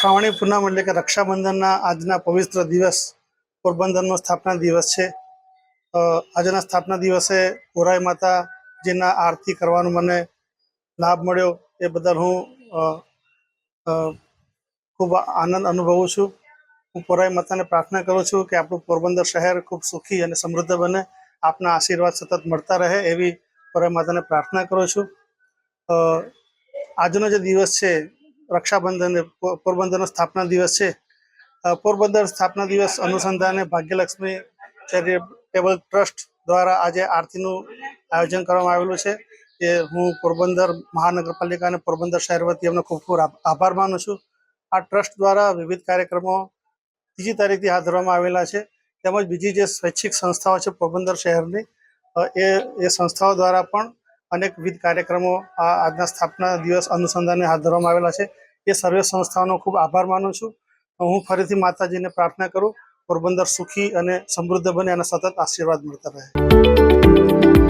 શ્રાવણી પૂનમ એટલે કે રક્ષાબંધનના આજના પવિત્ર દિવસ, પોરબંદરનો સ્થાપના દિવસ છે. આજના સ્થાપના દિવસે ગોરાઈ માતાજીના આરતી કરવાનો મને લાભ મળ્યો એ બદલ હું ખૂબ આનંદ અનુભવું છું. હું પોરાઈ માતાને પ્રાર્થના કરું છું કે આપણું પોરબંદર શહેર ખૂબ સુખી અને સમૃદ્ધ બને, આપના આશીર્વાદ સતત મળતા રહે એવી પોરાઈ માતાને પ્રાર્થના કરું છું. આજનો જે દિવસ છે રક્ષાબંધન પોરબંદરનો સ્થાપના દિવસ છે. પોરબંદર સ્થાપના દિવસ અનુસંધાને ભાગ્યલક્ષ્મી ચેરિટેબલ ટ્રસ્ટ દ્વારા આજે આરતીનું આયોજન કરવામાં આવેલું છે. એ હું પોરબંદર મહાનગરપાલિકા અને પોરબંદર શહેર વતી એમનો ખૂબ ખૂબ આભાર માનું છું. આ ટ્રસ્ટ દ્વારા વિવિધ કાર્યક્રમો ત્રીજી તારીખથી હાથ ધરવામાં આવેલા છે. તેમજ બીજી જે સ્વૈચ્છિક સંસ્થાઓ છે પોરબંદર શહેરની એ એ સંસ્થાઓ દ્વારા પણ અનેક વિવિધ કાર્યક્રમો આ આજના સ્થાપના દિવસ અનુસંધાને હાથ ધરવામાં આવેલા છે. એ સર્વે સંસ્થાઓનો ખૂબ આભાર માનું છું. હું ફરીથી માતાજીને પ્રાર્થના કરું. પોરબંદર સુખી અને સમૃદ્ધ બને અને સતત આશીર્વાદ મળતા રહે.